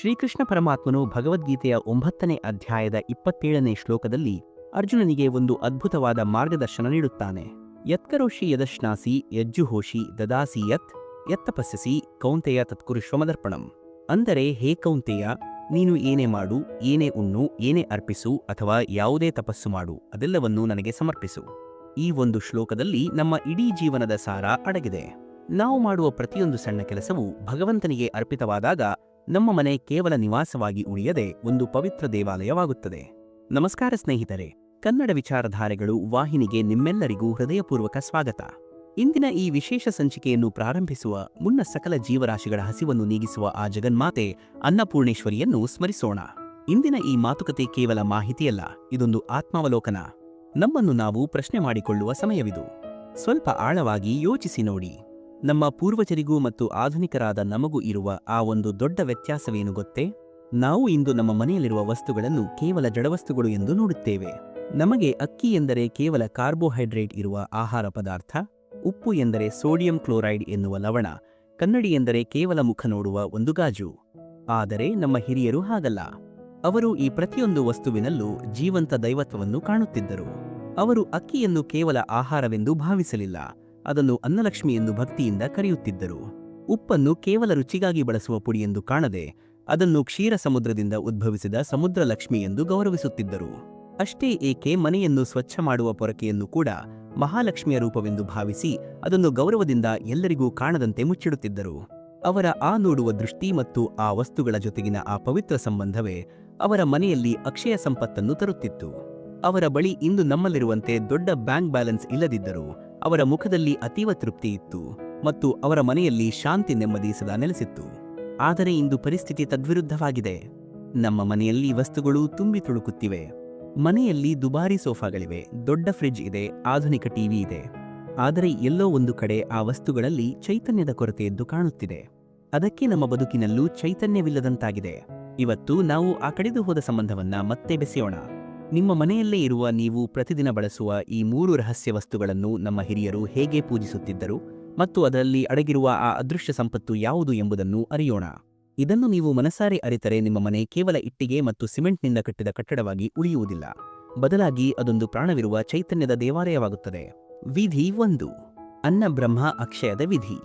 ಶ್ರೀಕೃಷ್ಣ ಪರಮಾತ್ಮನು ಭಗವದ್ಗೀತೆಯ ಒಂಬತ್ತನೇ ಅಧ್ಯಾಯದ ಇಪ್ಪತ್ತೇಳನೇ ಶ್ಲೋಕದಲ್ಲಿ ಅರ್ಜುನನಿಗೆ ಒಂದು ಅದ್ಭುತವಾದ ಮಾರ್ಗದರ್ಶನ ನೀಡುತ್ತಾನೆ. ಯತ್ಕರೋಷಿ ಯದಶ್ನಾಸಿ ಯಜ್ಜುಹೋಷಿ ದದಾಸಿ ಯತ್ ಯತ್ತಪಸ್ಯಸಿ ಕೌಂತೆಯ ತತ್ಕುರುಶ್ವಮದರ್ಪಣಂ. ಅಂದರೆ, ಹೇ ಕೌಂತೆಯ, ನೀನು ಏನೇ ಮಾಡು, ಏನೇ ಉಣ್ಣು, ಏನೇ ಅರ್ಪಿಸು ಅಥವಾ ಯಾವುದೇ ತಪಸ್ಸು ಮಾಡು, ಅದೆಲ್ಲವನ್ನೂ ನನಗೆ ಸಮರ್ಪಿಸು. ಈ ಒಂದು ಶ್ಲೋಕದಲ್ಲಿ ನಮ್ಮ ಇಡೀ ಜೀವನದ ಸಾರ ಅಡಗಿದೆ. ನಾವು ಮಾಡುವ ಪ್ರತಿಯೊಂದು ಸಣ್ಣ ಕೆಲಸವೂ ಭಗವಂತನಿಗೆ ಅರ್ಪಿತವಾದಾಗ ನಮ್ಮ ಮನೆ ಕೇವಲ ನಿವಾಸವಾಗಿ ಉಳಿಯದೆ ಒಂದು ಪವಿತ್ರ ದೇವಾಲಯವಾಗುತ್ತದೆ. ನಮಸ್ಕಾರ ಸ್ನೇಹಿತರೆ, ಕನ್ನಡ ವಿಚಾರಧಾರೆಗಳು ವಾಹಿನಿಗೆ ನಿಮ್ಮೆಲ್ಲರಿಗೂ ಹೃದಯಪೂರ್ವಕ ಸ್ವಾಗತ. ಇಂದಿನ ಈ ವಿಶೇಷ ಸಂಚಿಕೆಯನ್ನು ಪ್ರಾರಂಭಿಸುವ ಮುನ್ನ ಸಕಲ ಜೀವರಾಶಿಗಳ ಹಸಿವನ್ನು ನೀಗಿಸುವ ಆ ಜಗನ್ಮಾತೆ ಅನ್ನಪೂರ್ಣೇಶ್ವರಿಯನ್ನು ಸ್ಮರಿಸೋಣ. ಇಂದಿನ ಈ ಮಾತುಕತೆ ಕೇವಲ ಮಾಹಿತಿಯಲ್ಲ, ಇದೊಂದು ಆತ್ಮಾವಲೋಕನ. ನಮ್ಮನ್ನು ನಾವು ಪ್ರಶ್ನೆ ಮಾಡಿಕೊಳ್ಳುವ ಸಮಯವಿದು. ಸ್ವಲ್ಪ ಆಳವಾಗಿ ಯೋಚಿಸಿ ನೋಡಿ. ನಮ್ಮ ಪೂರ್ವಜರಿಗೂ ಮತ್ತು ಆಧುನಿಕರಾದ ನಮಗೂ ಇರುವ ಆ ಒಂದು ದೊಡ್ಡ ವ್ಯತ್ಯಾಸವೇನು ಗೊತ್ತೇ? ನಾವು ಇಂದು ನಮ್ಮ ಮನೆಯಲ್ಲಿರುವ ವಸ್ತುಗಳನ್ನು ಕೇವಲ ಜಡವಸ್ತುಗಳು ಎಂದು ನೋಡುತ್ತೇವೆ. ನಮಗೆ ಅಕ್ಕಿ ಎಂದರೆ ಕೇವಲ ಕಾರ್ಬೋಹೈಡ್ರೇಟ್ ಇರುವ ಆಹಾರ ಪದಾರ್ಥ, ಉಪ್ಪು ಎಂದರೆ ಸೋಡಿಯಂ ಕ್ಲೋರೈಡ್ ಎನ್ನುವ ಲವಣ, ಕನ್ನಡಿ ಎಂದರೆ ಕೇವಲ ಮುಖ ನೋಡುವ ಒಂದು ಗಾಜು. ಆದರೆ ನಮ್ಮ ಹಿರಿಯರು ಹಾಗಲ್ಲ. ಅವರು ಈ ಪ್ರತಿಯೊಂದು ವಸ್ತುವಿನಲ್ಲೂ ಜೀವಂತ ದೈವತ್ವವನ್ನು ಕಾಣುತ್ತಿದ್ದರು. ಅವರು ಅಕ್ಕಿಯನ್ನು ಕೇವಲ ಆಹಾರವೆಂದು ಭಾವಿಸಲಿಲ್ಲ. ಅದನ್ನು ಅನ್ನಲಕ್ಷ್ಮಿ ಎಂದು ಭಕ್ತಿಯಿಂದ ಕರೆಯುತ್ತಿದ್ದರು. ಉಪ್ಪನ್ನು ಕೇವಲ ರುಚಿಗಾಗಿ ಬಳಸುವ ಪುಡಿ ಎಂದು ಕಾಣದೆ, ಅದನ್ನು ಕ್ಷೀರ ಸಮುದ್ರದಿಂದ ಉದ್ಭವಿಸಿದ ಸಮುದ್ರ ಲಕ್ಷ್ಮಿ ಎಂದು ಗೌರವಿಸುತ್ತಿದ್ದರು. ಅಷ್ಟೇ ಏಕೆ ಮನೆಯನ್ನು ಸ್ವಚ್ಛ ಮಾಡುವ ಪೊರಕೆಯನ್ನು ಕೂಡ ಮಹಾಲಕ್ಷ್ಮಿಯ ರೂಪವೆಂದು ಭಾವಿಸಿ ಅದನ್ನು ಗೌರವದಿಂದ ಎಲ್ಲರಿಗೂ ಕಾಣದಂತೆ ಮುಚ್ಚಿಡುತ್ತಿದ್ದರು. ಅವರ ಆ ನೋಡುವ ದೃಷ್ಟಿ ಮತ್ತು ಆ ವಸ್ತುಗಳ ಜೊತೆಗಿನ ಆ ಪವಿತ್ರ ಸಂಬಂಧವೇ ಅವರ ಮನೆಯಲ್ಲಿ ಅಕ್ಷಯ ಸಂಪತ್ತನ್ನು ತರುತ್ತಿತ್ತು. ಅವರ ಬಳಿ ಇಂದು ನಮ್ಮಲ್ಲಿರುವಂತೆ ದೊಡ್ಡ ಬ್ಯಾಂಕ್ ಬ್ಯಾಲೆನ್ಸ್ ಇಲ್ಲದಿದ್ದರೂ ಅವರ ಮುಖದಲ್ಲಿ ಅತೀವ ತೃಪ್ತಿ ಇತ್ತು ಮತ್ತು ಅವರ ಮನೆಯಲ್ಲಿ ಶಾಂತಿ ನೆಮ್ಮದಿ ಸದಾ ನೆಲೆಸಿತ್ತು. ಆದರೆ ಇಂದು ಪರಿಸ್ಥಿತಿ ತದ್ವಿರುದ್ಧವಾಗಿದೆ. ನಮ್ಮ ಮನೆಯಲ್ಲಿ ವಸ್ತುಗಳು ತುಂಬಿ ತುಳುಕುತ್ತಿವೆ. ಮನೆಯಲ್ಲಿ ದುಬಾರಿ ಸೋಫಾಗಳಿವೆ, ದೊಡ್ಡ ಫ್ರಿಡ್ಜ್ ಇದೆ, ಆಧುನಿಕ ಟಿವಿ ಇದೆ. ಆದರೆ ಎಲ್ಲೋ ಒಂದು ಕಡೆ ಆ ವಸ್ತುಗಳಲ್ಲಿ ಚೈತನ್ಯದ ಕೊರತೆ ಎದ್ದು ಕಾಣುತ್ತಿದೆ. ಅದಕ್ಕೆ ನಮ್ಮ ಬದುಕಿನಲ್ಲೂ ಚೈತನ್ಯವಿಲ್ಲದಂತಾಗಿದೆ. ಇವತ್ತು ನಾವು ಆ ಕಡಿದು ಹೋದ ಸಂಬಂಧವನ್ನ ಮತ್ತೆ ಬೆಸೆಯೋಣ. ನಿಮ್ಮ ಮನೆಯಲ್ಲೇ ಇರುವ ನೀವು ಪ್ರತಿದಿನ ಬಳಸುವ ಈ ಮೂರು ರಹಸ್ಯ ವಸ್ತುಗಳನ್ನು ನಮ್ಮ ಹಿರಿಯರು ಹೇಗೆ ಪೂಜಿಸುತ್ತಿದ್ದರು ಮತ್ತು ಅದರಲ್ಲಿ ಅಡಗಿರುವ ಆ ಅದೃಶ್ಯ ಸಂಪತ್ತು ಯಾವುದು ಎಂಬುದನ್ನು ಅರಿಯೋಣ. ಇದನ್ನು ನೀವು ಮನಸಾರೆ ಅರಿತರೆ ನಿಮ್ಮ ಮನೆ ಕೇವಲ ಇಟ್ಟಿಗೆ ಮತ್ತು ಸಿಮೆಂಟ್ನಿಂದ ಕಟ್ಟಿದ ಕಟ್ಟಡವಾಗಿ ಉಳಿಯುವುದಿಲ್ಲ. ಬದಲಾಗಿ ಅದೊಂದು ಪ್ರಾಣವಿರುವ ಚೈತನ್ಯದ ದೇವಾಲಯವಾಗುತ್ತದೆ. ವಿಧಿ ಒಂದು. ಅನ್ನ ಬ್ರಹ್ಮ ಅಕ್ಷಯದ ವಿಧಿ.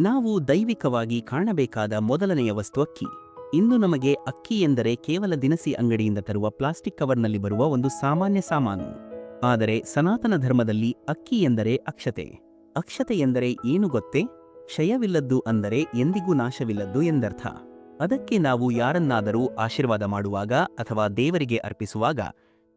ನಾವು ದೈವಿಕವಾಗಿ ಕಾಣಬೇಕಾದ ಮೊದಲನೆಯ ವಸ್ತು ಅಕ್ಕಿ. ಇಂದು ನಮಗೆ ಅಕ್ಕಿ ಎಂದರೆ ಕೇವಲ ದಿನಸಿ ಅಂಗಡಿಯಿಂದ ತರುವ ಪ್ಲಾಸ್ಟಿಕ್ ಕವರ್ನಲ್ಲಿ ಬರುವ ಒಂದು ಸಾಮಾನ್ಯ ಸಾಮಾನು. ಆದರೆ ಸನಾತನ ಧರ್ಮದಲ್ಲಿ ಅಕ್ಕಿ ಎಂದರೆ ಅಕ್ಷತೆ. ಅಕ್ಷತೆ ಎಂದರೆ ಏನು ಗೊತ್ತೇ? ಕ್ಷಯವಿಲ್ಲದ್ದು ಅಂದರೆ ಎಂದಿಗೂ ನಾಶವಿಲ್ಲದ್ದು ಎಂದರ್ಥ. ಅದಕ್ಕೆ ನಾವು ಯಾರನ್ನಾದರೂ ಆಶೀರ್ವಾದ ಮಾಡುವಾಗ ಅಥವಾ ದೇವರಿಗೆ ಅರ್ಪಿಸುವಾಗ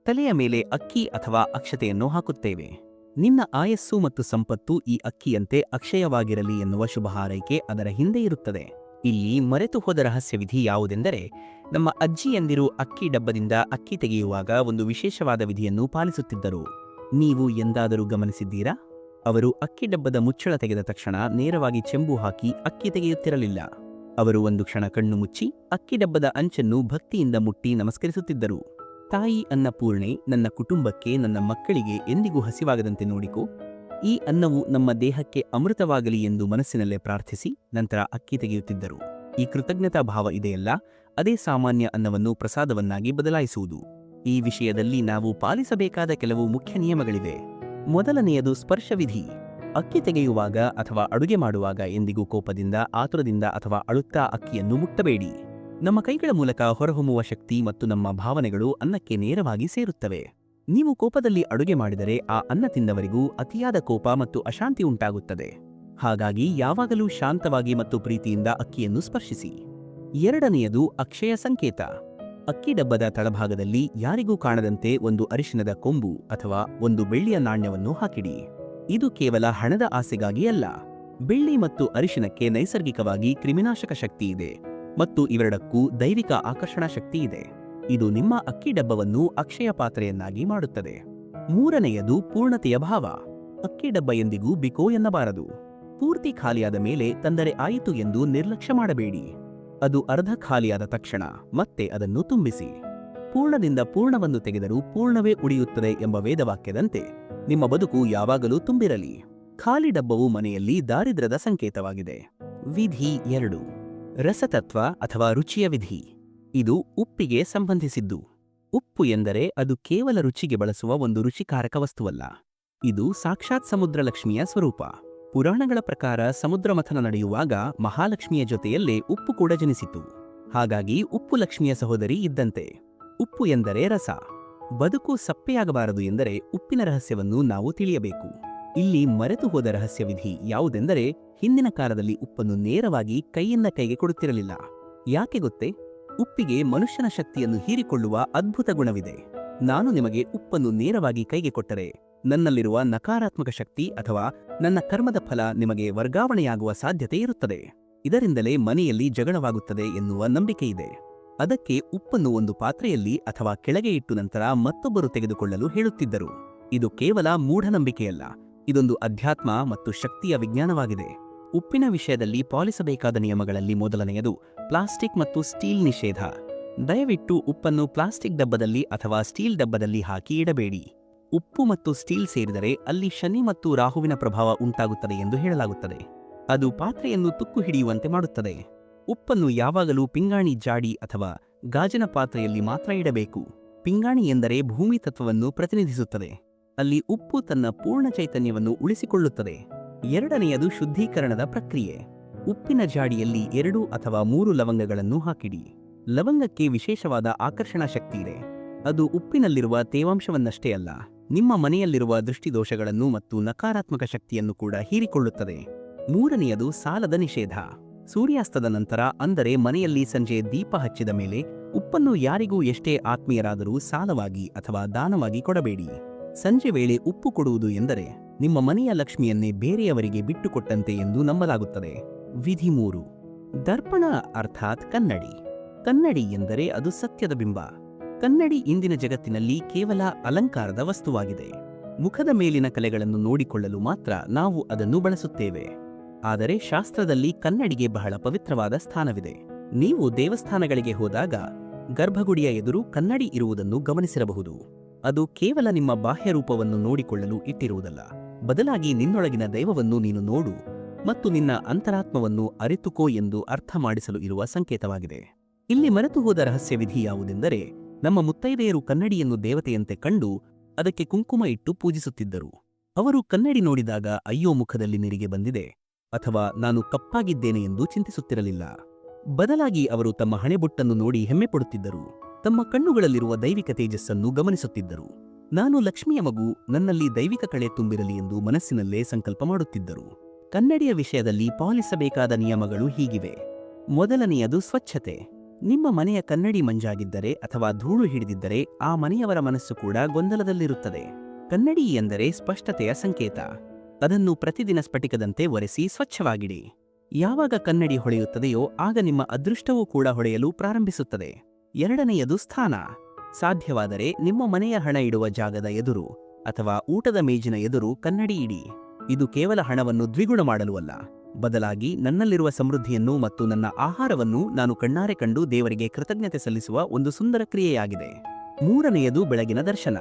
ತಲೆಯ ಮೇಲೆ ಅಕ್ಕಿ ಅಥವಾ ಅಕ್ಷತೆಯನ್ನು ಹಾಕುತ್ತೇವೆ. ನಿನ್ನ ಆಯಸ್ಸು ಮತ್ತು ಸಂಪತ್ತು ಈ ಅಕ್ಕಿಯಂತೆ ಅಕ್ಷಯವಾಗಿರಲಿ ಎನ್ನುವ ಶುಭ ಹಾರೈಕೆ ಅದರ ಹಿಂದೆ ಇರುತ್ತದೆ. ಇಲ್ಲಿ ಮರೆತು ಹೋದ ರಹಸ್ಯ ವಿಧಿ ಯಾವುದೆಂದರೆ, ನಮ್ಮ ಅಜ್ಜಿಯಂದಿರು ಅಕ್ಕಿ ಡಬ್ಬದಿಂದ ಅಕ್ಕಿ ತೆಗೆಯುವಾಗ ಒಂದು ವಿಶೇಷವಾದ ವಿಧಿಯನ್ನು ಪಾಲಿಸುತ್ತಿದ್ದರು. ನೀವು ಎಂದಾದರೂ ಗಮನಿಸಿದ್ದೀರಾ? ಅವರು ಅಕ್ಕಿ ಡಬ್ಬದ ಮುಚ್ಚಳ ತೆಗೆದ ತಕ್ಷಣ ನೇರವಾಗಿ ಚೆಂಬು ಹಾಕಿ ಅಕ್ಕಿ ತೆಗೆಯುತ್ತಿರಲಿಲ್ಲ. ಅವರು ಒಂದು ಕ್ಷಣ ಕಣ್ಣು ಮುಚ್ಚಿ ಅಕ್ಕಿ ಡಬ್ಬದ ಅಂಚನ್ನು ಭಕ್ತಿಯಿಂದ ಮುಟ್ಟಿ ನಮಸ್ಕರಿಸುತ್ತಿದ್ದರು. ತಾಯಿ ಅನ್ನಪೂರ್ಣೆ, ನನ್ನ ಕುಟುಂಬಕ್ಕೆ, ನನ್ನ ಮಕ್ಕಳಿಗೆ ಎಂದಿಗೂ ಹಸಿವಾಗದಂತೆ ನೋಡಿಕೋ ಈ ಅನ್ನವು ನಮ್ಮ ದೇಹಕ್ಕೆ ಅಮೃತವಾಗಲಿ ಎಂದು ಮನಸ್ಸಿನಲ್ಲೇ ಪ್ರಾರ್ಥಿಸಿ ನಂತರ ಅಕ್ಕಿ ತೆಗೆಯುತ್ತಿದ್ದರು. ಈ ಕೃತಜ್ಞತಾ ಭಾವ ಇದೆಯಲ್ಲ, ಅದೇ ಸಾಮಾನ್ಯ ಅನ್ನವನ್ನು ಪ್ರಸಾದವನ್ನಾಗಿ ಬದಲಾಯಿಸುವುದು. ಈ ವಿಷಯದಲ್ಲಿ ನಾವು ಪಾಲಿಸಬೇಕಾದ ಕೆಲವು ಮುಖ್ಯ ನಿಯಮಗಳಿವೆ. ಮೊದಲನೆಯದು ಸ್ಪರ್ಶವಿಧಿ ಅಕ್ಕಿ ತೆಗೆಯುವಾಗ ಅಥವಾ ಅಡುಗೆ ಮಾಡುವಾಗ ಎಂದಿಗೂ ಕೋಪದಿಂದ, ಆತುರದಿಂದ ಅಥವಾ ಅಳುತ್ತಾ ಅಕ್ಕಿಯನ್ನು ಮುಟ್ಟಬೇಡಿ. ನಮ್ಮ ಕೈಗಳ ಮೂಲಕ ಹೊರಹೊಮ್ಮುವ ಶಕ್ತಿ ಮತ್ತು ನಮ್ಮ ಭಾವನೆಗಳು ಅನ್ನಕ್ಕೆ ನೇರವಾಗಿ ಸೇರುತ್ತವೆ. ನೀವು ಕೋಪದಲ್ಲಿ ಅಡುಗೆ ಮಾಡಿದರೆ ಆ ಅನ್ನ ತಿಂದವರಿಗೂ ಅತಿಯಾದ ಕೋಪ ಮತ್ತು ಅಶಾಂತಿ ಉಂಟಾಗುತ್ತದೆ. ಹಾಗಾಗಿ ಯಾವಾಗಲೂ ಶಾಂತವಾಗಿ ಮತ್ತು ಪ್ರೀತಿಯಿಂದ ಅಕ್ಕಿಯನ್ನು ಸ್ಪರ್ಶಿಸಿ. ಎರಡನೆಯದು ಅಕ್ಷಯ ಸಂಕೇತ. ಅಕ್ಕಿ ಡಬ್ಬದ ತಳಭಾಗದಲ್ಲಿ ಯಾರಿಗೂ ಕಾಣದಂತೆ ಒಂದು ಅರಿಶಿನದ ಕೊಂಬು ಅಥವಾ ಒಂದು ಬೆಳ್ಳಿಯ ನಾಣ್ಯವನ್ನು ಹಾಕಿಡಿ. ಇದು ಕೇವಲ ಹಣದ ಆಸೆಗಾಗಿ ಅಲ್ಲ. ಬೆಳ್ಳಿ ಮತ್ತು ಅರಿಶಿನಕ್ಕೆ ನೈಸರ್ಗಿಕವಾಗಿ ಕ್ರಿಮಿನಾಶಕ ಶಕ್ತಿ ಇದೆ. ಮತ್ತು ಇವೆರಡಕ್ಕೂ ದೈವಿಕ ಆಕರ್ಷಣಾ ಶಕ್ತಿ ಇದೆ. ಇದು ನಿಮ್ಮ ಅಕ್ಕಿ ಡಬ್ಬವನ್ನು ಅಕ್ಷಯ ಪಾತ್ರೆಯನ್ನಾಗಿ ಮಾಡುತ್ತದೆ. ಮೂರನೆಯದು ಪೂರ್ಣತೆಯ ಭಾವ. ಅಕ್ಕಿ ಡಬ್ಬ ಎಂದಿಗೂ ಬಿಕೋ ಎನ್ನಬಾರದು. ಪೂರ್ತಿ ಖಾಲಿಯಾದ ಮೇಲೆ ತಂದರೆ ಆಯಿತು ಎಂದು ನಿರ್ಲಕ್ಷ್ಯ ಮಾಡಬೇಡಿ. ಅದು ಅರ್ಧ ಖಾಲಿಯಾದ ತಕ್ಷಣ ಮತ್ತೆ ಅದನ್ನು ತುಂಬಿಸಿ. ಪೂರ್ಣದಿಂದ ಪೂರ್ಣವನ್ನು ತೆಗೆದರೂ ಪೂರ್ಣವೇ ಉಳಿಯುತ್ತದೆ ಎಂಬ ವೇದವಾಕ್ಯದಂತೆ ನಿಮ್ಮ ಬದುಕು ಯಾವಾಗಲೂ ತುಂಬಿರಲಿ. ಖಾಲಿ ಡಬ್ಬವು ಮನೆಯಲ್ಲಿ ದಾರಿದ್ರ್ಯದ ಸಂಕೇತವಾಗಿದೆ. ವಿಧಿ ಎರಡು. ರಸತತ್ವ ಅಥವಾ ರುಚಿಯ ವಿಧಿ. ಇದು ಉಪ್ಪಿಗೆ ಸಂಬಂಧಿಸಿದ್ದು. ಉಪ್ಪು ಎಂದರೆ ಅದು ಕೇವಲ ರುಚಿಗೆ ಬಳಸುವ ಒಂದು ರುಚಿಕಾರಕ ವಸ್ತುವಲ್ಲ. ಇದು ಸಾಕ್ಷಾತ್ ಸಮುದ್ರ ಲಕ್ಷ್ಮಿಯ ಸ್ವರೂಪ. ಪುರಾಣಗಳ ಪ್ರಕಾರ ಸಮುದ್ರ ಮಥನ ನಡೆಯುವಾಗ ಮಹಾಲಕ್ಷ್ಮಿಯ ಜೊತೆಯಲ್ಲೇ ಉಪ್ಪು ಕೂಡ ಜನಿಸಿತು. ಹಾಗಾಗಿ ಉಪ್ಪು ಲಕ್ಷ್ಮಿಯ ಸಹೋದರಿ ಇದ್ದಂತೆ. ಉಪ್ಪು ಎಂದರೆ ರಸ. ಬದುಕು ಸಪ್ಪೆಯಾಗಬಾರದು ಎಂದರೆ ಉಪ್ಪಿನ ರಹಸ್ಯವನ್ನು ನಾವು ತಿಳಿಯಬೇಕು. ಇಲ್ಲಿ ಮರೆತು ಹೋದ ರಹಸ್ಯ ವಿಧಿ ಯಾವುದೆಂದರೆ ಹಿಂದಿನ ಕಾಲದಲ್ಲಿ ಉಪ್ಪನ್ನು ನೇರವಾಗಿ ಕೈಯಿಂದ ಕೈಗೆ ಕೊಡುತ್ತಿರಲಿಲ್ಲ. ಯಾಕೆ ಗೊತ್ತೇ? ಉಪ್ಪಿಗೆ ಮನುಷ್ಯನ ಶಕ್ತಿಯನ್ನು ಹೀರಿಕೊಳ್ಳುವ ಅದ್ಭುತ ಗುಣವಿದೆ. ನಾನು ನಿಮಗೆ ಉಪ್ಪನ್ನು ನೇರವಾಗಿ ಕೈಗೆ ಕೊಟ್ಟರೆ, ನನ್ನಲ್ಲಿರುವ ನಕಾರಾತ್ಮಕ ಶಕ್ತಿ ಅಥವಾ ನನ್ನ ಕರ್ಮದ ಫಲ ನಿಮಗೆ ವರ್ಗಾವಣೆಯಾಗುವ ಸಾಧ್ಯತೆ ಇರುತ್ತದೆ. ಇದರಿಂದಲೇ ಮನೆಯಲ್ಲಿ ಜಗಳವಾಗುತ್ತದೆ ಎನ್ನುವ ನಂಬಿಕೆ ಇದೆ ಅದಕ್ಕೆ ಉಪ್ಪನ್ನು ಒಂದು ಪಾತ್ರೆಯಲ್ಲಿ ಅಥವಾ ಕೆಳಗೆ ಇಟ್ಟು ನಂತರ ಮತ್ತೊಬ್ಬರು ತೆಗೆದುಕೊಳ್ಳಲು ಹೇಳುತ್ತಿದ್ದರು. ಇದು ಕೇವಲ ಮೂಢನಂಬಿಕೆಯಲ್ಲ, ಇದೊಂದು ಅಧ್ಯಾತ್ಮ ಮತ್ತು ಶಕ್ತಿಯ ವಿಜ್ಞಾನವಾಗಿದೆ. ಉಪ್ಪಿನ ವಿಷಯದಲ್ಲಿ ಪಾಲಿಸಬೇಕಾದ ನಿಯಮಗಳಲ್ಲಿ ಮೊದಲನೆಯದು ಪ್ಲಾಸ್ಟಿಕ್ ಮತ್ತು ಸ್ಟೀಲ್ ನಿಷೇಧ. ದಯವಿಟ್ಟು ಉಪ್ಪನ್ನು ಪ್ಲಾಸ್ಟಿಕ್ ಡಬ್ಬದಲ್ಲಿ ಅಥವಾ ಸ್ಟೀಲ್ ಡಬ್ಬದಲ್ಲಿ ಹಾಕಿ ಇಡಬೇಡಿ. ಉಪ್ಪು ಮತ್ತು ಸ್ಟೀಲ್ ಸೇರಿದರೆ ಅಲ್ಲಿ ಶನಿ ಮತ್ತು ರಾಹುವಿನ ಪ್ರಭಾವ ಉಂಟಾಗುತ್ತದೆ ಎಂದು ಹೇಳಲಾಗುತ್ತದೆ. ಅದು ಪಾತ್ರೆಯನ್ನು ತುಕ್ಕು ಹಿಡಿಯುವಂತೆ ಮಾಡುತ್ತದೆ. ಉಪ್ಪನ್ನು ಯಾವಾಗಲೂ ಪಿಂಗಾಣಿ ಜಾಡಿ ಅಥವಾ ಗಾಜಿನ ಪಾತ್ರೆಯಲ್ಲಿ ಮಾತ್ರ ಇಡಬೇಕು. ಪಿಂಗಾಣಿ ಎಂದರೆ ಭೂಮಿ ತತ್ವವನ್ನು ಪ್ರತಿನಿಧಿಸುತ್ತದೆ. ಅಲ್ಲಿ ಉಪ್ಪು ತನ್ನ ಪೂರ್ಣ ಚೈತನ್ಯವನ್ನು ಉಳಿಸಿಕೊಳ್ಳುತ್ತದೆ. ಎರಡನೆಯದು ಶುದ್ಧೀಕರಣದ ಪ್ರಕ್ರಿಯೆ. ಉಪ್ಪಿನ ಜಾಡಿಯಲ್ಲಿ ಎರಡು ಅಥವಾ ಮೂರು ಲವಂಗಗಳನ್ನು ಹಾಕಿಡಿ. ಲವಂಗಕ್ಕೆ ವಿಶೇಷವಾದ ಆಕರ್ಷಣಾ ಶಕ್ತಿ ಇದೆ. ಅದು ಉಪ್ಪಿನಲ್ಲಿರುವ ತೇವಾಂಶವನ್ನಷ್ಟೇ ಅಲ್ಲ, ನಿಮ್ಮ ಮನೆಯಲ್ಲಿರುವ ದೃಷ್ಟಿದೋಷಗಳನ್ನು ಮತ್ತು ನಕಾರಾತ್ಮಕ ಶಕ್ತಿಯನ್ನು ಕೂಡ ಹೀರಿಕೊಳ್ಳುತ್ತದೆ. ಮೂರನೆಯದು ಸಾಲದ ನಿಷೇಧ. ಸೂರ್ಯಾಸ್ತದ ನಂತರ, ಅಂದರೆ ಮನೆಯಲ್ಲಿ ಸಂಜೆ ದೀಪ ಹಚ್ಚಿದ ಮೇಲೆ, ಉಪ್ಪನ್ನು ಯಾರಿಗೂ ಎಷ್ಟೇ ಆತ್ಮೀಯರಾದರೂ ಸಾಲವಾಗಿ ಅಥವಾ ದಾನವಾಗಿ ಕೊಡಬೇಡಿ. ಸಂಜೆ ವೇಳೆ ಉಪ್ಪು ಕೊಡುವುದು ಎಂದರೆ ನಿಮ್ಮ ಮನೆಯ ಲಕ್ಷ್ಮಿಯನ್ನೇ ಬೇರೆಯವರಿಗೆ ಬಿಟ್ಟುಕೊಟ್ಟಂತೆ ಎಂದು ನಂಬಲಾಗುತ್ತದೆ. ವಿಧಿ ಮೂರು. ದರ್ಪಣ ಅರ್ಥಾತ್ ಕನ್ನಡಿ. ಕನ್ನಡಿ ಎಂದರೆ ಅದು ಸತ್ಯದ ಬಿಂಬ. ಕನ್ನಡಿ ಇಂದಿನ ಜಗತ್ತಿನಲ್ಲಿ ಕೇವಲ ಅಲಂಕಾರದ ವಸ್ತುವಾಗಿದೆ. ಮುಖದ ಮೇಲಿನ ಕಲೆಗಳನ್ನು ನೋಡಿಕೊಳ್ಳಲು ಮಾತ್ರ ನಾವು ಅದನ್ನು ಬಳಸುತ್ತೇವೆ. ಆದರೆ ಶಾಸ್ತ್ರದಲ್ಲಿ ಕನ್ನಡಿಗೆ ಬಹಳ ಪವಿತ್ರವಾದ ಸ್ಥಾನವಿದೆ. ನೀವು ದೇವಸ್ಥಾನಗಳಿಗೆ ಹೋದಾಗ ಗರ್ಭಗುಡಿಯ ಎದುರು ಕನ್ನಡಿ ಇರುವುದನ್ನು ಗಮನಿಸಿರಬಹುದು. ಅದು ಕೇವಲ ನಿಮ್ಮ ಬಾಹ್ಯ ರೂಪವನ್ನು ನೋಡಿಕೊಳ್ಳಲು ಇಟ್ಟಿರುವುದಲ್ಲ. ಬದಲಾಗಿ ನಿನ್ನೊಳಗಿನ ದೈವವನ್ನು ನೀನು ನೋಡು ಮತ್ತು ನಿನ್ನ ಅಂತರಾತ್ಮವನ್ನು ಅರಿತುಕೋ ಎಂದು ಅರ್ಥ ಮಾಡಿಸಲು ಇರುವ ಸಂಕೇತವಾಗಿದೆ. ಇಲ್ಲಿ ಮರೆತು ಹೋದ ರಹಸ್ಯ ವಿಧಿ ಯಾವುದೆಂದರೆ, ನಮ್ಮ ಮುತ್ತೈದೆಯರು ಕನ್ನಡಿಯನ್ನು ದೇವತೆಯಂತೆ ಕಂಡು ಅದಕ್ಕೆ ಕುಂಕುಮ ಇಟ್ಟು ಪೂಜಿಸುತ್ತಿದ್ದರು. ಅವರು ಕನ್ನಡಿ ನೋಡಿದಾಗ, ಅಯ್ಯೋ ಮುಖದಲ್ಲಿ ನಿರಿಗೆ ಬಂದಿದೆ ಅಥವಾ ನಾನು ಕಪ್ಪಾಗಿದ್ದೇನೆ ಎಂದು ಚಿಂತಿಸುತ್ತಿರಲಿಲ್ಲ. ಬದಲಾಗಿ ಅವರು ತಮ್ಮ ಹಣೆಬುಟ್ಟನ್ನು ನೋಡಿ ಹೆಮ್ಮೆಪಡುತ್ತಿದ್ದರು. ತಮ್ಮ ಕಣ್ಣುಗಳಲ್ಲಿರುವ ದೈವಿಕ ತೇಜಸ್ಸನ್ನು ಗಮನಿಸುತ್ತಿದ್ದರು. ನಾನು ಲಕ್ಷ್ಮಿಯ ಮಗು, ನನ್ನಲ್ಲಿ ದೈವಿಕ ಕಳೆ ತುಂಬಿರಲಿ ಎಂದು ಮನಸ್ಸಿನಲ್ಲೇ ಸಂಕಲ್ಪ ಮಾಡುತ್ತಿದ್ದರು. ಕನ್ನಡಿಯ ವಿಷಯದಲ್ಲಿ ಪಾಲಿಸಬೇಕಾದ ನಿಯಮಗಳು ಹೀಗಿವೆ. ಮೊದಲನೆಯದು ಸ್ವಚ್ಛತೆ. ನಿಮ್ಮ ಮನೆಯ ಕನ್ನಡಿ ಮಂಜಾಗಿದ್ದರೆ ಅಥವಾ ಧೂಳು ಹಿಡಿದಿದ್ದರೆ ಆ ಮನೆಯವರ ಮನಸ್ಸು ಕೂಡ ಗೊಂದಲದಲ್ಲಿರುತ್ತದೆ. ಕನ್ನಡಿ ಎಂದರೆ ಸ್ಪಷ್ಟತೆಯ ಸಂಕೇತ. ಅದನ್ನು ಪ್ರತಿದಿನ ಸ್ಫಟಿಕದಂತೆ ಒರೆಸಿ ಸ್ವಚ್ಛವಾಗಿಡಿ. ಯಾವಾಗ ಕನ್ನಡಿ ಹೊಳೆಯುತ್ತದೆಯೋ ಆಗ ನಿಮ್ಮ ಅದೃಷ್ಟವೂ ಕೂಡ ಹೊಳೆಯಲು ಪ್ರಾರಂಭಿಸುತ್ತದೆ. ಎರಡನೆಯದು ಸ್ಥಾನ. ಸಾಧ್ಯವಾದರೆ ನಿಮ್ಮ ಮನೆಯ ಹಣ ಇಡುವ ಜಾಗದ ಎದುರು ಅಥವಾ ಊಟದ ಮೇಜಿನ ಎದುರು ಕನ್ನಡಿ ಇಡಿ. ಇದು ಕೇವಲ ಹಣವನ್ನು ದ್ವಿಗುಣ ಮಾಡಲು ಅಲ್ಲ. ಬದಲಾಗಿ ನನ್ನಲ್ಲಿರುವ ಸಮೃದ್ಧಿಯನ್ನು ಮತ್ತು ನನ್ನ ಆಹಾರವನ್ನು ನಾನು ಕಣ್ಣಾರೆ ಕಂಡು ದೇವರಿಗೆ ಕೃತಜ್ಞತೆ ಸಲ್ಲಿಸುವ ಒಂದು ಸುಂದರ ಕ್ರಿಯೆಯಾಗಿದೆ. ಮೂರನೆಯದು ಬೆಳಗಿನ ದರ್ಶನ.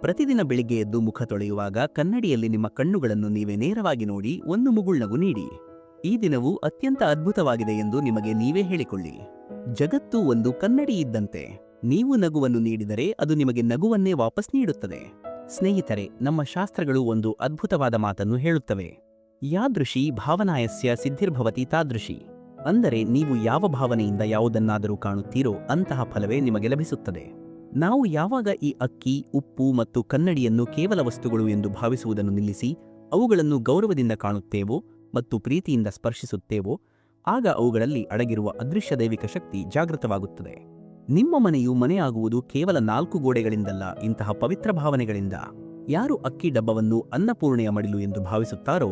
ಪ್ರತಿದಿನ ಬೆಳಿಗ್ಗೆ ಎದ್ದು ಮುಖ ತೊಳೆಯುವಾಗ ಕನ್ನಡಿಯಲ್ಲಿ ನಿಮ್ಮ ಕಣ್ಣುಗಳನ್ನು ನೀವೇ ನೇರವಾಗಿ ನೋಡಿ ಒಂದು ಮುಗುಳ್ನಗು ನೀಡಿ. ಈ ದಿನವು ಅತ್ಯಂತ ಅದ್ಭುತವಾಗಿದೆ ಎಂದು ನಿಮಗೆ ನೀವೇ ಹೇಳಿಕೊಳ್ಳಿ. ಜಗತ್ತು ಒಂದು ಕನ್ನಡಿ ಇದ್ದಂತೆ. ನೀವು ನಗುವನ್ನು ನೀಡಿದರೆ ಅದು ನಿಮಗೆ ನಗುವನ್ನೇ ವಾಪಸ್ ನೀಡುತ್ತದೆ. ಸ್ನೇಹಿತರೆ, ನಮ್ಮ ಶಾಸ್ತ್ರಗಳು ಒಂದು ಅದ್ಭುತವಾದ ಮಾತನ್ನು ಹೇಳುತ್ತವೆ. ಯಾದೃಶಿ ಭಾವನಾಯಸ್ಯ ಸಿದ್ಧಿರ್ಭವತಿ ತಾದೃಶಿ. ಅಂದರೆ ನೀವು ಯಾವ ಭಾವನೆಯಿಂದ ಯಾವುದನ್ನಾದರೂ ಕಾಣುತ್ತೀರೋ ಅಂತಹ ಫಲವೇ ನಿಮಗೆ ಲಭಿಸುತ್ತದೆ. ನಾವು ಯಾವಾಗ ಈ ಅಕ್ಕಿ, ಉಪ್ಪು ಮತ್ತು ಕನ್ನಡಿಯನ್ನು ಕೇವಲ ವಸ್ತುಗಳು ಎಂದು ಭಾವಿಸುವುದನ್ನು ನಿಲ್ಲಿಸಿ, ಅವುಗಳನ್ನು ಗೌರವದಿಂದ ಕಾಣುತ್ತೇವೋ ಮತ್ತು ಪ್ರೀತಿಯಿಂದ ಸ್ಪರ್ಶಿಸುತ್ತೇವೋ, ಆಗ ಅವುಗಳಲ್ಲಿ ಅಡಗಿರುವ ಅದೃಶ್ಯ ದೈವಿಕ ಶಕ್ತಿ ಜಾಗೃತವಾಗುತ್ತದೆ. ನಿಮ್ಮ ಮನೆಯು ಮನೆಯಾಗುವುದು ಕೇವಲ ನಾಲ್ಕು ಗೋಡೆಗಳಿಂದಲ್ಲ, ಇಂತಹ ಪವಿತ್ರ ಭಾವನೆಗಳಿಂದ. ಯಾರು ಅಕ್ಕಿ ಡಬ್ಬವನ್ನು ಅನ್ನಪೂರ್ಣೆಯ ಮಡಿಲು ಎಂದು ಭಾವಿಸುತ್ತಾರೋ,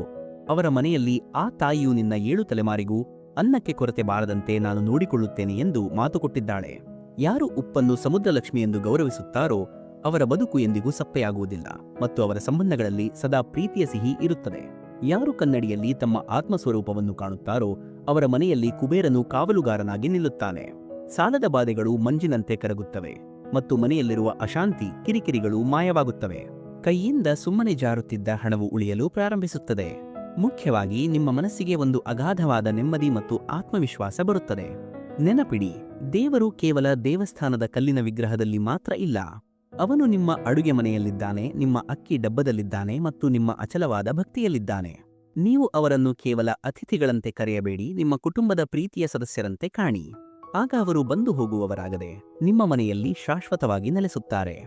ಅವರ ಮನೆಯಲ್ಲಿ ಆ ತಾಯಿಯು ನಿನ್ನ ಏಳು ತಲೆಮಾರಿಗೂ ಅನ್ನಕ್ಕೆ ಕೊರತೆ ಬಾರದಂತೆ ನಾನು ನೋಡಿಕೊಳ್ಳುತ್ತೇನೆ ಎಂದು ಮಾತು ಕೊಟ್ಟಿದ್ದಾಳೆ ಯಾರು ಉಪ್ಪನ್ನು ಸಮುದ್ರ ಲಕ್ಷ್ಮಿ ಎಂದು ಗೌರವಿಸುತ್ತಾರೋ, ಅವರ ಬದುಕು ಎಂದಿಗೂ ಸಪ್ಪೆಯಾಗುವುದಿಲ್ಲ ಮತ್ತು ಅವರ ಸಂಬಂಧಗಳಲ್ಲಿ ಸದಾ ಪ್ರೀತಿಯ ಸಿಹಿ ಇರುತ್ತದೆ. ಯಾರು ಕನ್ನಡಿಯಲ್ಲಿ ತಮ್ಮ ಆತ್ಮಸ್ವರೂಪವನ್ನು ಕಾಣುತ್ತಾರೋ ಅವರ ಮನೆಯಲ್ಲಿ ಕುಬೇರನು ಕಾವಲುಗಾರನಾಗಿ ನಿಲ್ಲುತ್ತಾನೆ. ಸಾಲದ ಬಾಧೆಗಳು ಮಂಜಿನಂತೆ ಕರಗುತ್ತವೆ ಮತ್ತು ಮನೆಯಲ್ಲಿರುವ ಅಶಾಂತಿ ಕಿರಿಕಿರಿಗಳು ಮಾಯವಾಗುತ್ತವೆ. ಕೈಯಿಂದ ಸುಮ್ಮನೆ ಜಾರುತ್ತಿದ್ದ ಹಣವು ಉಳಿಯಲು ಪ್ರಾರಂಭಿಸುತ್ತದೆ. ಮುಖ್ಯವಾಗಿ ನಿಮ್ಮ ಮನಸ್ಸಿಗೆ ಒಂದು ಅಗಾಧವಾದ ನೆಮ್ಮದಿ ಮತ್ತು ಆತ್ಮವಿಶ್ವಾಸ ಬರುತ್ತದೆ. ನೆನಪಿಡಿ, ದೇವರು ಕೇವಲ ದೇವಸ್ಥಾನದ ಕಲ್ಲಿನ ವಿಗ್ರಹದಲ್ಲಿ ಮಾತ್ರ ಇಲ್ಲ. ಅವನು ನಿಮ್ಮ ಅಡುಗೆ ಮನೆಯಲ್ಲಿದ್ದಾನೆ, ನಿಮ್ಮ ಅಕ್ಕಿ ಡಬ್ಬದಲ್ಲಿದ್ದಾನೆ ಮತ್ತು ನಿಮ್ಮ ಅಚಲವಾದ ಭಕ್ತಿಯಲ್ಲಿದ್ದಾನೆ. ನೀವು ಅವರನ್ನು ಕೇವಲ ಅತಿಥಿಗಳಂತೆ ಕರೆಯಬೇಡಿ, ನಿಮ್ಮ ಕುಟುಂಬದ ಪ್ರೀತಿಯ ಸದಸ್ಯರಂತೆ ಕಾಣಿ. ಆಗ ಅವರು ಬಂದು ಹೋಗುವವರಾಗದೆ ನಿಮ್ಮ ಮನೆಯಲ್ಲಿ ಶಾಶ್ವತವಾಗಿ ನೆಲೆಸುತ್ತಾರೆ.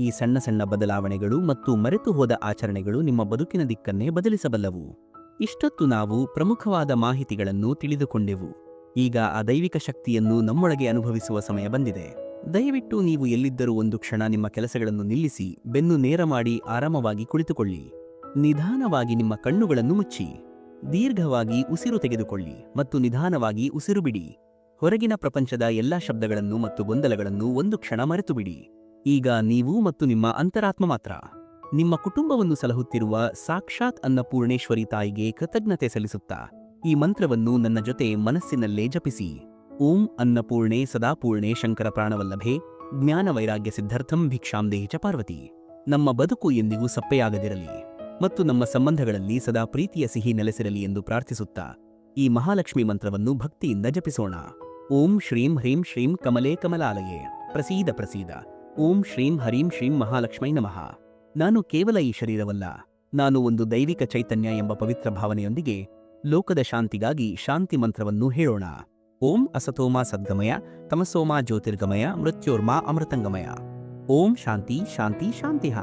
ಈ ಸಣ್ಣ ಸಣ್ಣ ಬದಲಾವಣೆಗಳು ಮತ್ತು ಮರೆತು ಹೋದ ಆಚರಣೆಗಳು ನಿಮ್ಮ ಬದುಕಿನ ದಿಕ್ಕನ್ನೇ ಬದಲಿಸಬಲ್ಲವು. ಇಷ್ಟೊತ್ತು ನಾವು ಪ್ರಮುಖವಾದ ಮಾಹಿತಿಗಳನ್ನು ತಿಳಿದುಕೊಂಡೆವು. ಈಗ ಆ ದೈವಿಕ ಶಕ್ತಿಯನ್ನು ನಮ್ಮೊಳಗೆ ಅನುಭವಿಸುವ ಸಮಯ ಬಂದಿದೆ. ದಯವಿಟ್ಟು ನೀವು ಎಲ್ಲಿದ್ದರೂ ಒಂದು ಕ್ಷಣ ನಿಮ್ಮ ಕೆಲಸಗಳನ್ನು ನಿಲ್ಲಿಸಿ, ಬೆನ್ನು ನೇರ ಮಾಡಿ ಆರಾಮವಾಗಿ ಕುಳಿತುಕೊಳ್ಳಿ. ನಿಧಾನವಾಗಿ ನಿಮ್ಮ ಕಣ್ಣುಗಳನ್ನು ಮುಚ್ಚಿ. ದೀರ್ಘವಾಗಿ ಉಸಿರು ತೆಗೆದುಕೊಳ್ಳಿ ಮತ್ತು ನಿಧಾನವಾಗಿ ಉಸಿರು ಬಿಡಿ. ಹೊರಗಿನ ಪ್ರಪಂಚದ ಎಲ್ಲಾ ಶಬ್ದಗಳನ್ನು ಮತ್ತು ಗೊಂದಲಗಳನ್ನು ಒಂದು ಕ್ಷಣ ಮರೆತು ಬಿಡಿ ಈಗ ನೀವು ಮತ್ತು ನಿಮ್ಮ ಅಂತರಾತ್ಮ ಮಾತ್ರ. ನಿಮ್ಮ ಕುಟುಂಬವನ್ನು ಸಲಹುತ್ತಿರುವ ಸಾಕ್ಷಾತ್ ಅನ್ನಪೂರ್ಣೇಶ್ವರಿ ತಾಯಿಗೆ ಕೃತಜ್ಞತೆ ಸಲ್ಲಿಸುತ್ತಾ, ಈ ಮಂತ್ರವನ್ನು ನನ್ನ ಜೊತೆ ಮನಸ್ಸಿನಲ್ಲೇ ಜಪಿಸಿ. ಓಂ ಅನ್ನಪೂರ್ಣೆ ಸದಾಪೂರ್ಣೆ ಶಂಕರ ಪ್ರಾಣವಲ್ಲಭೆ ಜ್ಞಾನ ವೈರಾಗ್ಯ ಸಿದ್ಧಾರ್ಥಂ ಭಿಕ್ಷಾಂ ದೇಹಿ ಚ ಪಾರ್ವತಿ. ನಮ್ಮ ಬದುಕು ಎಂದಿಗೂ ಸಪ್ಪೆಯಾಗದಿರಲಿ ಮತ್ತು ನಮ್ಮ ಸಂಬಂಧಗಳಲ್ಲಿ ಸದಾ ಪ್ರೀತಿಯ ಸಿಹಿ ನೆಲೆಸಿರಲಿ ಎಂದು ಪ್ರಾರ್ಥಿಸುತ್ತಾ ಈ ಮಹಾಲಕ್ಷ್ಮಿ ಮಂತ್ರವನ್ನು ಭಕ್ತಿಯಿಂದ ಜಪಿಸೋಣ. ಓಂ ಶ್ರೀಂ ಹ್ರೀಂ ಶ್ರೀಂ ಕಮಲೇ ಕಮಲಾಲಯೇ ಪ್ರಸೀದ ಪ್ರಸೀದ. ಓಂ ಶ್ರೀಂ ಹರೀಂ ಶ್ರೀಂ ಮಹಾಲಕ್ಷ್ಮೈ ನಮಃ. ನಾನು ಕೇವಲ ಈ ಶರೀರವಲ್ಲ, ನಾನು ಒಂದು ದೈವಿಕ ಚೈತನ್ಯ ಎಂಬ ಪವಿತ್ರ ಭಾವನೆಯೊಂದಿಗೆ ಲೋಕದ ಶಾಂತಿಗಾಗಿ ಶಾಂತಿ ಮಂತ್ರವನ್ನು ಹೇಳೋಣ. ಓಂ ಅಸತೋಮ ಸದ್ಗಮಯ ತಮಸೋಮ ಜ್ಯೋತಿರ್ಗಮಯ ಮೃತ್ಯೋರ್ಮಾ ಅಮೃತಂಗಮಯ. ಓಂ ಶಾಂತಿ ಶಾಂತಿ ಶಾಂತಿಹ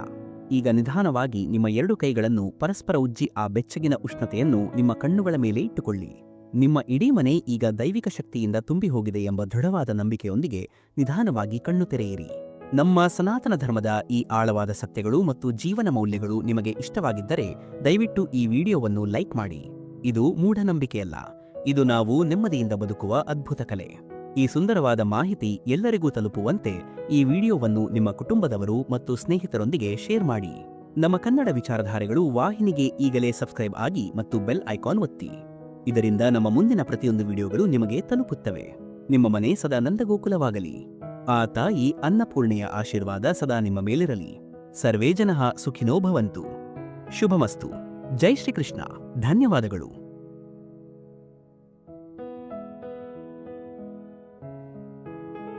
ಈಗ ನಿಧಾನವಾಗಿ ನಿಮ್ಮ ಎರಡು ಕೈಗಳನ್ನು ಪರಸ್ಪರ ಉಜ್ಜಿ ಆ ಬೆಚ್ಚಗಿನ ಉಷ್ಣತೆಯನ್ನು ನಿಮ್ಮ ಕಣ್ಣುಗಳ ಮೇಲೆ ಇಟ್ಟುಕೊಳ್ಳಿ. ನಿಮ್ಮ ಇಡೀ ಮನೆ ಈಗ ದೈವಿಕ ಶಕ್ತಿಯಿಂದ ತುಂಬಿ ಹೋಗಿದೆ ಎಂಬ ದೃಢವಾದ ನಂಬಿಕೆಯೊಂದಿಗೆ ನಿಧಾನವಾಗಿ ಕಣ್ಣು ತೆರೆಯಿರಿ. ನಮ್ಮ ಸನಾತನ ಧರ್ಮದ ಈ ಆಳವಾದ ಸತ್ಯಗಳು ಮತ್ತು ಜೀವನ ಮೌಲ್ಯಗಳು ನಿಮಗೆ ಇಷ್ಟವಾಗಿದ್ದರೆ ದಯವಿಟ್ಟು ಈ ವಿಡಿಯೋವನ್ನು ಲೈಕ್ ಮಾಡಿ. ಇದು ಮೂಢನಂಬಿಕೆಯಲ್ಲ. ಇದು ನಾವು ನೆಮ್ಮದಿಯಿಂದ ಬದುಕುವ ಅದ್ಭುತ ಕಲೆ. ಈ ಸುಂದರವಾದ ಮಾಹಿತಿ ಎಲ್ಲರಿಗೂ ತಲುಪುವಂತೆ ಈ ವಿಡಿಯೋವನ್ನು ನಿಮ್ಮ ಕುಟುಂಬದವರು ಮತ್ತು ಸ್ನೇಹಿತರೊಂದಿಗೆ ಶೇರ್ ಮಾಡಿ. ನಮ್ಮ ಕನ್ನಡ ವಿಚಾರಧಾರೆಗಳು ವಾಹಿನಿಗೆ ಈಗಲೇ ಸಬ್ಸ್ಕ್ರೈಬ್ ಆಗಿ ಮತ್ತು ಬೆಲ್ ಐಕಾನ್ ಒತ್ತಿ. ಇದರಿಂದ ನಮ್ಮ ಮುಂದಿನ ಪ್ರತಿಯೊಂದು ವಿಡಿಯೋಗಳು ನಿಮಗೆ ತಲುಪುತ್ತವೆ. ನಿಮ್ಮ ಮನೆ ಸದಾ ನಂದಗೋಕುಲವಾಗಲಿ. ಆ ತಾಯಿ ಅನ್ನಪೂರ್ಣೆಯ ಆಶೀರ್ವಾದ ಸದಾ ನಿಮ್ಮ ಮೇಲಿರಲಿ. ಸರ್ವೇ ಜನಃ ಸುಖಿನೋ ಭವಂತು. ಶುಭಮಸ್ತು. ಜೈ ಶ್ರೀಕೃಷ್ಣ. ಧನ್ಯವಾದಗಳು.